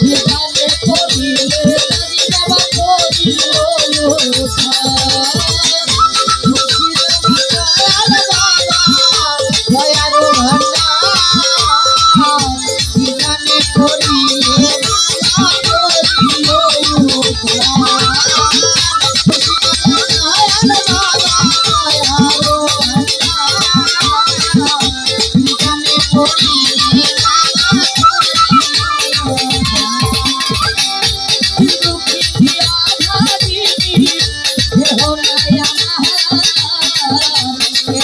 Yeah.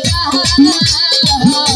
তোমার